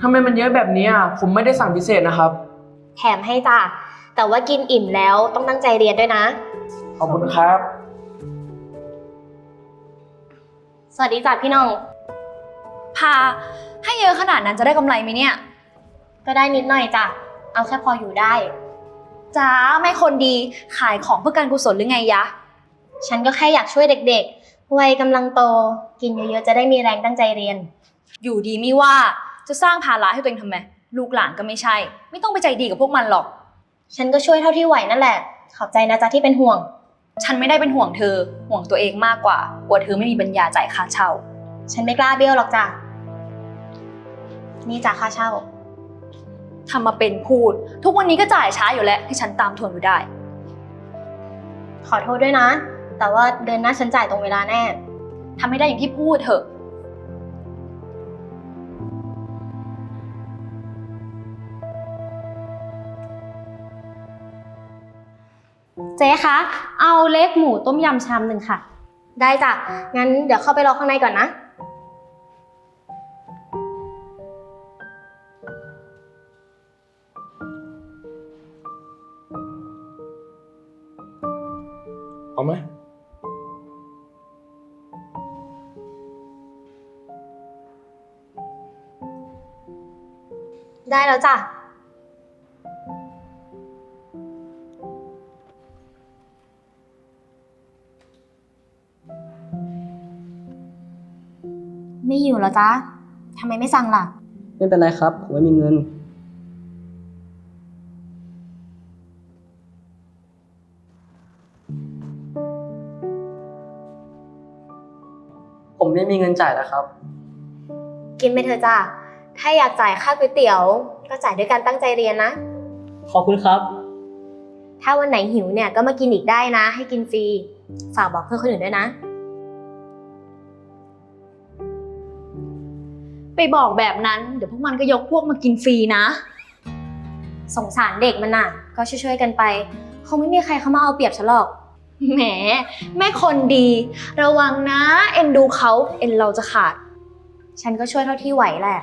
ทำไมมันเยอะแบบนี้อะ ผมไม่ได้สั่งพิเศษนะครับ แถมให้จ้ะ แต่ว่ากินอิ่มแล้วต้องตั้งใจเรียนด้วยนะ ขอบคุณครับ สวัสดีจ้ะพี่น้อง พา ให้เยอะขนาดนั้นจะได้กำไรไหมเนี่ย ก็ได้นิดหน่อยจ้ะ เอาแค่พออยู่ได้ จ้าไม่คนดีขายของเพื่อการกุศลหรือไงยะ ฉันก็แค่อยากช่วยเด็กๆ วัยกำลังโต กินเยอะๆ จะได้มีแรงตั้งใจเรียน อยู่ดีไม่ว่า จะสร้างภาระให้ตัวเองทำไมลูกหลานก็ไม่ใช่ ไม่ต้องไปใจดีกับพวกมันหรอก ฉันก็ช่วยเท่าที่ไหวนั่นแหละ ขอบใจนะจ๊ะที่เป็นห่วง ฉันไม่ได้เป็นห่วงเธอ ห่วงตัวเองมากกว่ากลัวเธอไม่มีปัญญาจ่ายค่าเช่า ฉันไม่กล้าเบี้ยวหรอกจ้ะนี่จ้ะค่าเช่า ทำมาเป็นพูด ทุกวันนี้ก็จ่ายช้าอยู่แล้วให้ฉันตามทวงอยู่ได้ ขอโทษด้วยนะ แต่ว่าเดือนหน้าฉันจ่ายตรงเวลาแน่ ทำไม่ได้อย่างที่พูดเถอะ เจ๊คะ เอาเล็กหมูต้มยำชามหนึ่งค่ะ ได้จ้ะ งั้นเดี๋ยวเข้าไปรอข้างในก่อนนะ เอาไหมได้แล้วจ้ะ อยู่เหรอจ๊ะทำไมไม่สั่งล่ะ ไม่เป็นไรครับผมไม่มีเงิน ผมไม่มีเงินจ่ายแล้วครับ กินไปเถอะจ้ะถ้าอยากจ่ายค่าก๋วยเตี๋ยว ก็จ่ายด้วยการตั้งใจเรียนนะ ขอบคุณครับ ถ้าวันไหนหิวเนี่ยก็มากินอีกได้นะ ให้กินฟรี ฝากบอกเพื่อนคนอื่นด้วยนะ ไปบอกแบบนั้นเดี๋ยวพวกมันก็ยกพวกมากินฟรีนะ สงสารเด็กมันน่ะ ก็ช่วยๆกันไปคงไม่มีใครเข้ามาเอาเปรียบฉันหรอก แหม แม่คนดี ระวังนะ เอ็นดูเขาเอ็นเราจะขาด ฉันก็ช่วยเท่าที่ไหวแหละ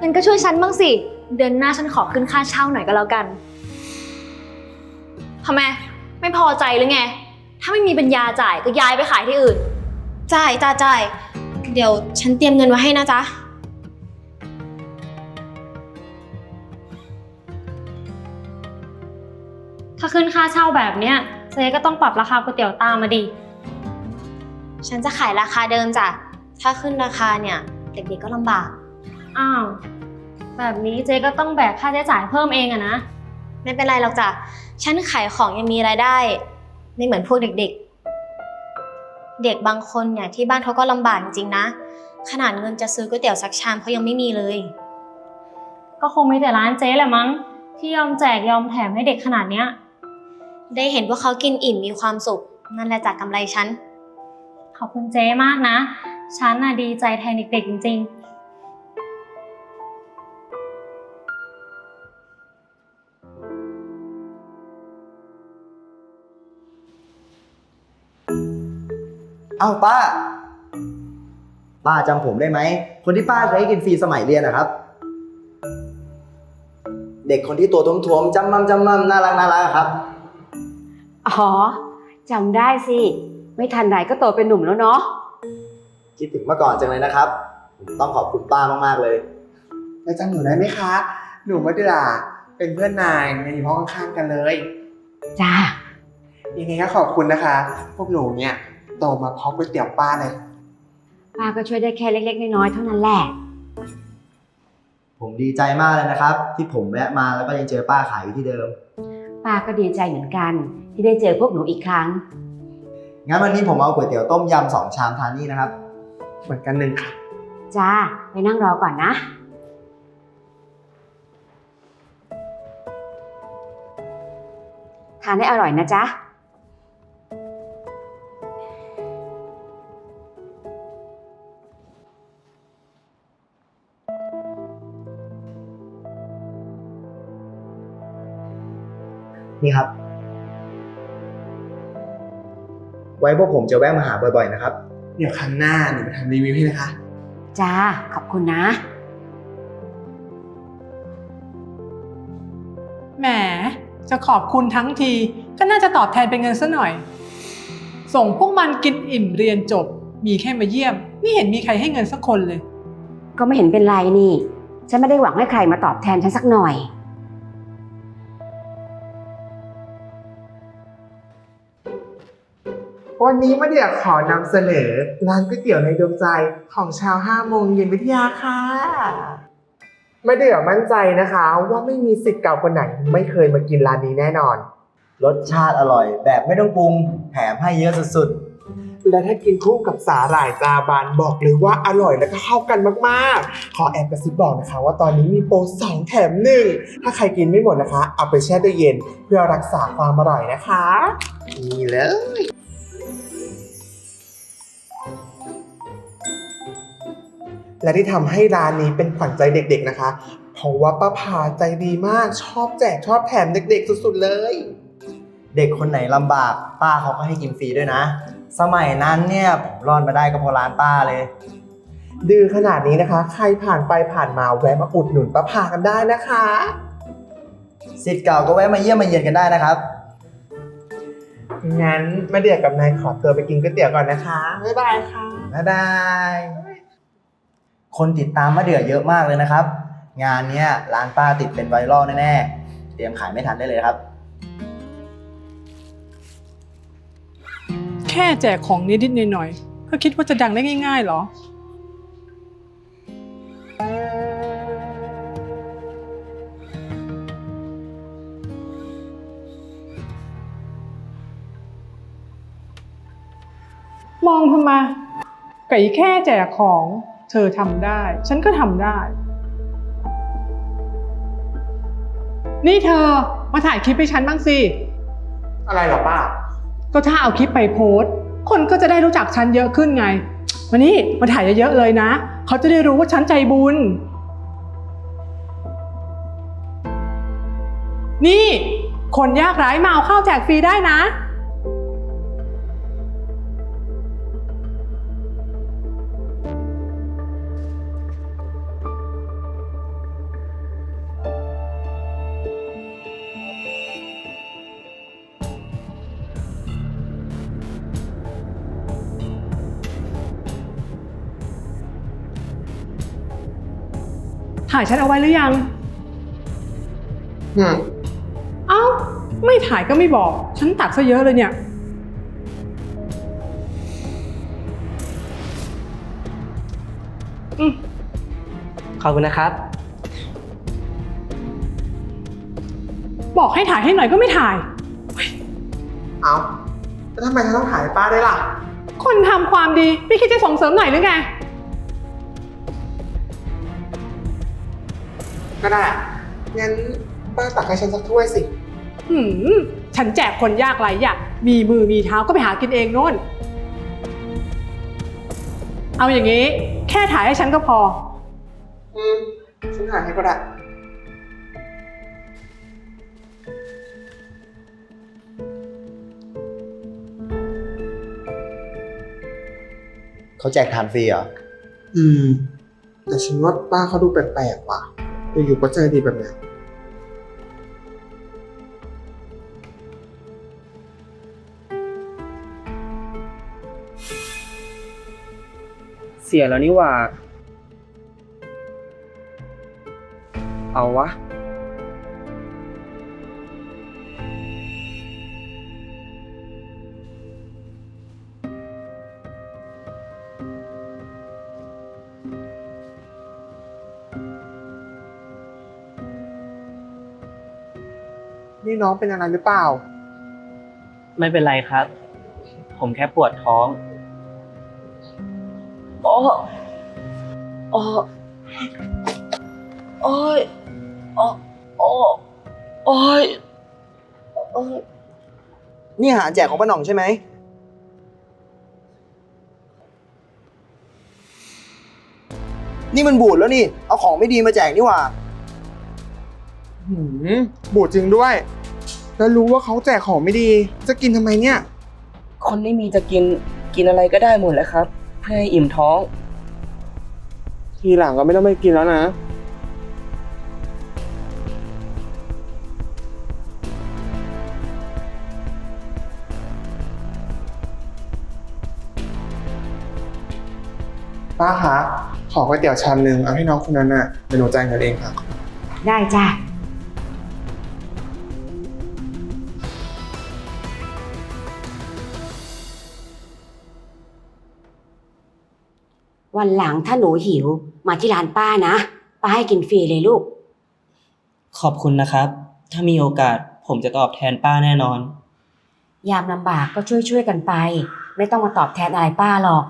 งั้นก็ช่วยฉันบ้างสิ เดือนหน้าฉันขอขึ้นค่าเช่าหน่อยก็แล้วกันทำไม ไม่พอใจหรือไง ถ้าไม่มีปัญญาจ่ายก็ย้ายไปขายที่อื่น จ่ายจ่ายจ่าย เดี๋ยวฉันเตรียมเงินไว้ให้นะจ๊ะ ถ้าขึ้นค่าเช่าแบบเนี้ยเจ๊ก็ต้องปรับราคาก๋วยเตี๋ยวตามมาดิ ฉันจะขายราคาเดิมจ้ะ ถ้าขึ้นราคาเนี่ยเด็กๆก็ลำบาก อ้าว แบบนี้เจ๊ก็ต้องแบกค่าใช้จ่ายเพิ่มเองอะนะ ไม่เป็นไรหรอกจ้ะ ฉันขายของยังมีรายได้ ไม่เหมือนพวกเด็กๆ เด็กบางคนเนี่ยที่บ้านเขาก็ลำบากจริงๆนะ ขนาดเงินจะซื้อก๋วยเตี๋ยวสักชามเขายังไม่มีเลย ก็คงมีแต่ร้านเจ๊แหละมั้ง ที่ยอมแจกยอมแถมให้เด็กขนาดเนี้ย ได้เห็นว่าเขากินอิ่มมีความสุขนั่นแหละจากกำไรฉัน ขอบคุณเจ๊มากนะ ฉันน่ะดีใจแทนเด็กๆจริง เอ้าป้า ป้าจำผมได้ไหม คนที่ป้าใช้กินฟรีสมัยเรียนนะครับ เด็กคนที่ตัวท้วมๆจำมั่มจำมั่มน่ารักน่ารักครับ อ๋อจำได้สิ ไม่ทันไรก็โตเป็นหนุ่มแล้วเนาะ คิดถึงเมื่อก่อนจังเลยนะครับผมต้องขอบคุณป้ามากๆเลย แล้วจำหนูได้ไหมคะ หนูมัดราเป็นเพื่อนนายในห้องข้างๆกันเลย จ้า ยังไงก็ขอบคุณนะคะ พวกหนูเนี่ย โตมาเพราะก๋วยเตี๋ยวป้าเลย ป้าก็ช่วยได้แค่เล็ก ๆ น้อยๆเท่านั้นแหละ ผมดีใจมากเลยนะครับ ที่ผมแวะมาแล้วก็ยังเจอป้าขายอยู่ที่เดิม ป้าก็ดีใจเหมือนกัน ที่ได้เจอพวกหนูอีกครั้ง งั้นวันนี้ผมเอาก๋วยเตี๋ยวต้มยำสองชามทานนี่นะครับ เหมือนกันหนึ่งค่ะ จ้า ไปนั่งรอก่อนนะ ทานให้อร่อยนะจ๊ะี่ครับ ไว้พวกผมจะแวะมาหาบ่อยๆนะครับ เดี๋ยวครั้งหน้าหนูไปทำรีวิวให้นะคะ จ้า ขอบคุณนะ แหม จะขอบคุณทั้งที ก็น่าจะตอบแทนเป็นเงินซะหน่อย ส่งพวกมันกินอิ่มเรียนจบ มีแค่มาเยี่ยม ไม่เห็นมีใครให้เงินสักคนเลย ก็ไม่เห็นเป็นไรนี่ ฉันไม่ได้หวังให้ใครมาตอบแทนฉันสักหน่อย วันนี้มาเดี๋ยวขอนำเสนอร้านก๋วยเตี๋ยวในดวงใจของชาวห้าโมงเย็นวิทยาค่ะมาเดี๋ยวมั่นใจนะคะ ว่าไม่มีสิทธิ์เก่าคนไหน ไม่เคยมากินร้านนี้แน่นอน รสชาติอร่อยแบบไม่ต้องปรุง แถมให้เยอะสุดและถ้ากินคู่กับสาหร่ายจาบานบอกเลยว่าอร่อยและก็เข้ากันมากๆ ขอแอบกระซิบบอกนะคะ ว่าตอนนี้มีโปรสองแถมหนึ่งถ้าใครกินไม่หมดนะคะ เอาไปแช่ตู้เย็นเพื่อรักษาความอร่อยนะคะนี่เลย และที่ทำให้ร้านนี้เป็นขวัญใจเด็ก ๆนะคะ เพราะว่าป้าพาใจดีมากชอบแจกชอบแถมเด็ก ๆ สุดๆเลยๆเด็กคนไหนลำบากป้าเขาก็ให้กินฟรีด้วยนะ สมัยนั้นเนี่ยผมรอดมาได้ก็เพราะร้านป้าเลย ดื้อขนาดนี้นะคะ ใครผ่านไปผ่านมาแวะมาอุดหนุนป้าพากันได้นะคะ สิทธิ์เก่าก็แวะมาเยี่ยมมาเยียนกันได้นะครับ งั้นมาเดือดกับนายขอตัวไปกินก๋วยเตี๋ยวก่อนนะคะ บ๊ายบายค่ะ บ๊ายบาย คนติดตามมะเดื่อเยอะมากเลยนะครับ งานเนี้ยร้านป้าติดเป็นไวรัลแน่ๆ เตรียมขายไม่ทันได้เลยครับ แค่แจกของนิดๆหน่อยๆก็คิดว่าจะดังได้ง่ายๆเหรอ มองทำไมไก่แค่แจกของ เธอทำได้ ฉันก็ทำได้ นี่เธอมาถ่ายคลิปให้ฉันบ้างสิ อะไรเหรอป้า ก็ถ้าเอาคลิปไปโพสต์ คนก็จะได้รู้จักฉันเยอะขึ้นไงมานี่มาถ่ายเยอะๆเลยนะ เขาจะได้รู้ว่าฉันใจบุญ นี่ คนยากไร้มาเอาข้าวแจกฟรีได้นะ ถ่ายฉันเอาไว้หรือยัง อืมเอ้า ไม่ถ่ายก็ไม่บอก ฉันตักซะเยอะเลยเนี่ย อืม ขอบคุณนะครับ บอกให้ถ่ายให้หน่อยก็ไม่ถ่าย เอาแล้วทำไมฉันต้องถ่ายให้ป้าได้วยล่ะ คนทำความดี ไม่คิดจะส่งเสริมหน่อยหรือไง ก็ได้ งั้นป้าตักให้ฉันสักถ้วยสิ หืมฉันแจกคนยากไรอยากมีมือมีเท้าก็ไปหากินเองโน่น เอาอย่างนี้ แค่ถ่ายให้ฉันก็พอ อืม ฉันถ่ายให้ก็ได้ เขาแจกทานฟรีเหรอ อืม แต่ฉันว่าป้าเขาดูแปลกๆว่ะ อยู่ๆก็ใจดีแบบเนี้ยเสียแล้วนี่หว่า เอาวะ นี่น้องเป็นอะไรหรือเปล่า ไม่เป็นไรครับ ผมแค่ปวดท้องโอ้โอ้โอ้ยโอ้โอ้โอ้ยโอ้ยนี่อาหารแจกของป้าหน่องใช่ไหม นี่มันบูดแล้วนี่ เอาของไม่ดีมาแจกนี่หว่า หืมบูดจริงด้วย แล้วรู้ว่าเขาแจกของไม่ดี จะกินทำไมเนี่ย คนไม่มีจะกินกินอะไรก็ได้หมดแหละครับ เพื่อให้อิ่มท้อง ทีหลังก็ไม่ต้องไม่กินแล้วนะ ป้าคะขอก๋วยเตี๋ยวชามหนึ่งเอาให้น้องคนนั้นน่ะเดี๋ยวหนูจ่ายเงินเองค่ะ ได้จ้ะ วันหลังถ้าหนูหิวมาที่ร้านป้านะ ป้าให้กินฟรีเลยลูก ขอบคุณนะครับ ถ้ามีโอกาสผมจะตอบแทนป้าแน่นอน ยามลำบากก็ช่วยช่วยๆกันไป ไม่ต้องมาตอบแทนอะไรป้าหรอก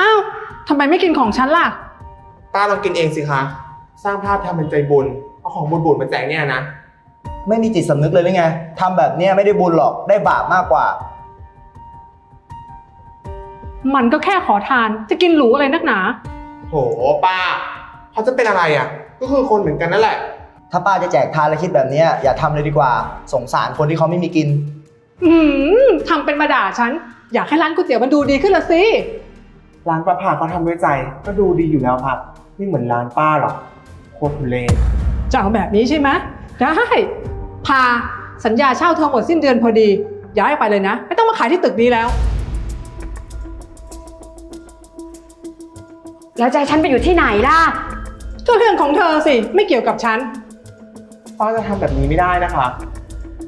อ้าวทำไมไม่กินของฉันล่ะ ป้าลองกินเองสิคะ สร้างภาพทำเป็นใจบุญ เอาของบุญๆมาแจกเนี่ยนะ ไม่มีจิตสำนึกเลยหรือไงทำแบบเนี้ยไม่ได้บุญหรอกได้บาปมากกว่า มันก็แค่ขอทานจะกินหรูอะไรนักหนา โหป้าเขาจะเป็นอะไรอะ ก็คือคนเหมือนกันนั่นแหละ ถ้าป้าจะแจกทานและคิดแบบเนี้ยอย่าทำเลยดีกว่า สงสารคนที่เขาไม่มีกิน อืมทำเป็นมาด่าฉัน อยากให้ร้านก๋วยเตี๋ยวมันดูดีขึ้นละสิ ร้านป้าผ่าเขาทำด้วยใจ ก็ดูดีอยู่แล้วครับไม่เหมือนร้านป้าหรอกโคตรทุเรศจะเอาแบบนี้ใช่ไหมได้ พาสัญญาเช่าเธอหมดสิ้นเดือนพอดี ย้ายไปเลยนะ ไม่ต้องมาขายที่ตึกนี้แล้ว แล้วใจฉันไปอยู่ที่ไหนล่ะ ก็เรื่องของเธอสิ ไม่เกี่ยวกับฉัน ป้าจะทำแบบนี้ไม่ได้นะคะ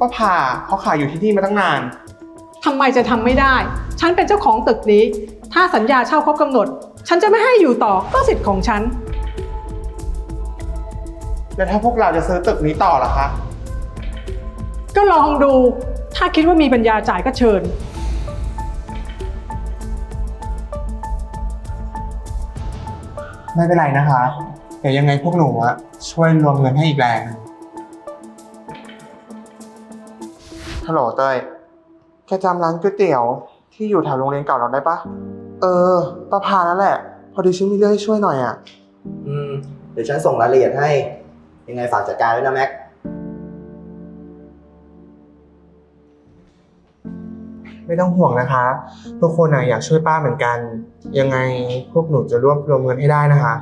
ป้าผ่าเขาขายอยู่ที่นี่มาตั้งนาน ทำไมจะทำไม่ได้ ฉันเป็นเจ้าของตึกนี้ ถ้าสัญญาเช่าครบกำหนด ฉันจะไม่ให้อยู่ต่อก็สิทธิ์ของฉัน แล้วถ้าพวกเราจะซื้อตึกนี้ต่อล่ะคะ ก็ลองดู ถ้าคิดว่ามีปัญญาจ่ายก็เชิญ ไม่เป็นไรนะคะ เดี๋ยวยังไงพวกหนูอะช่วยรวมเงินให้อีกแรงฮัลโหลเต้ยแกจำร้านก๋วยเตี๋ยว ที่อยู่แถวโรงเรียนเก่าเราได้ปะ เออประพานั่นแหละ พอดีฉันมีเรื่องให้ช่วยหน่อยอะอืม เดี๋ยวฉันส่งรายละเอียดให้ ยังไงฝากจัดการด้วยนะแม็ก ไม่ต้องห่วงนะคะทุกคนอะอยากช่วยป้าเหมือนกัน ยังไงพวกหนูจะรวบรวมเงินให้ได้นะคะ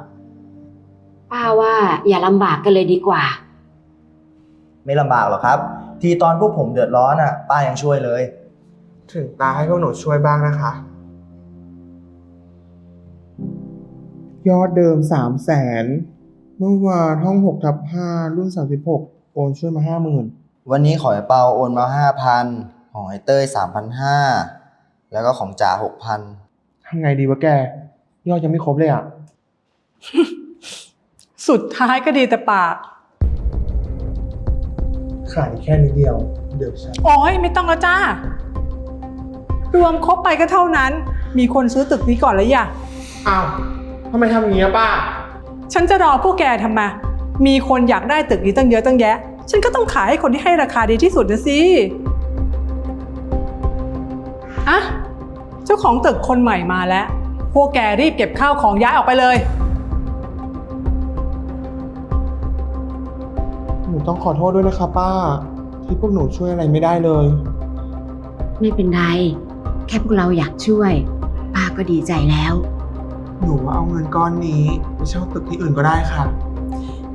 ป้าว่าอย่าลำบากกันเลยดีกว่า ไม่ลำบากหรอกครับ ทีตอนพวกผมเดือดร้อนอะ ป้ายังช่วยเลย ถึงตาให้พวกหนูช่วยบ้างนะคะ ยอดเดิมสามแสนเมื่อวานห้องหกทับห้ารุ่นสามสิบหกโอนช่วยมาห้าหมื่นวันนี้ของไอ้เปาโอนมาห้าพัน ของไอ้เต้ยสามพันห้าแล้วก็ของจ่าหกพันทำไงดีวะแก ยอดยังไม่ครบเลยอะ สุดท้ายก็ดีแต่ปาก ขายแค่นิดเดียว เดี๋ยวฉันโอ้ยไม่ต้องแล้วจ้า รวมครบไปก็เท่านั้น มีคนซื้อตึกนี้ก่อนแล้วอย่าอ้าวทำไมทำอย่างนี้อะป้า ฉันจะรอพวกแกทำไมมีคนอยากได้ตึกนี้ตั้งเยอะตั้งแยะ ฉันก็ต้องขายให้คนที่ให้ราคาดีที่สุดนะสิ อะเจ้าของตึกคนใหม่มาแล้ว พวกแกรีบเก็บข้าวของย้ายออกไปเลย หนูต้องขอโทษด้วยนะคะป้า ที่พวกหนูช่วยอะไรไม่ได้เลย ไม่เป็นไร แค่พวกเราอยากช่วย ป้าก็ดีใจแล้ว หนูว่าเอาเงินก้อนนี้ไปเช่าตึกที่อื่นก็ได้ค่ะ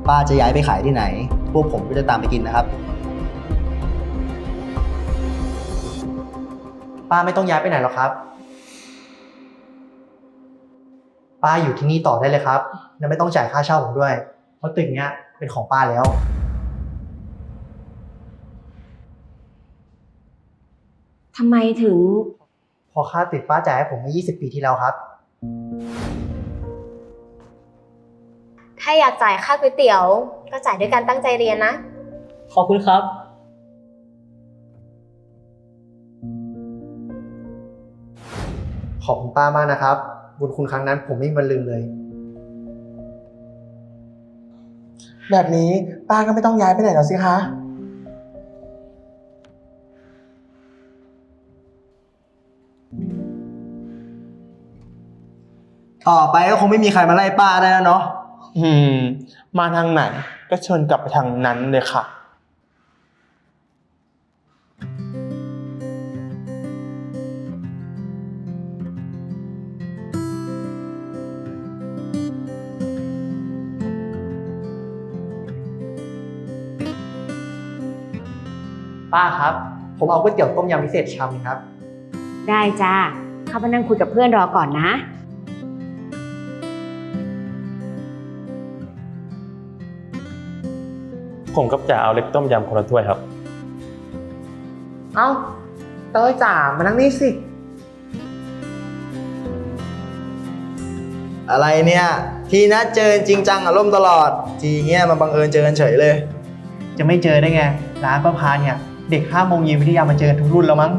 ป้าจะย้ายไปขายที่ไหน พวกผมก็จะตามไปกินนะครับ ป้าไม่ต้องย้ายไปไหนหรอกครับ ป้าอยู่ที่นี่ต่อได้เลยครับและไม่ต้องจ่ายค่าเช่าผมด้วย เพราะตึกเนี้ยเป็นของป้าแล้ว ทำไมถึง พอค่าตึกป้าจ่ายให้ผมเมื่อ20 ปีที่แล้วครับ ถ้าอยากจ่ายค่าก๋วยเตี๋ยว ก็จ่ายด้วยการตั้งใจเรียนนะ ขอบคุณครับ อบคุณป้ามากนะครับ บุญคุณครั้งนั้นผมไม่มีวันลืมเลย แบบนี้ป้าก็ไม่ต้องย้ายไปไหนแล้วสิคะ ต่อไปก็คงไม่มีใครมาไล่ป้าได้แล้วเนาะ อืม มาทางไหน ก็เชิญกลับไปทางนั้นเลยค่ะ ป้าครับ ผมเอาก๋วยเตี๋ยวต้มยำพิเศษชามนึงครับ ได้จ้าเข้ามานั่งคุยกับเพื่อนรอก่อนนะ ผมกับจ่าเอาเล็กต้มยำคนละถ้วยครับ เอ้าเต้ยจ๋ามานั่งนี่สิ อะไรเนี่ย ทีนัดเจอจริงจังอารมณ์ตลอด ทีเงี้ยมาบังเอิญเจอกันเฉยเลย จะไม่เจอได้ไง ร้านประพานเนี่ย เด็กห้าโมงเย็นวิทยามาเจอกันทุกรุ่นแล้วมั้ง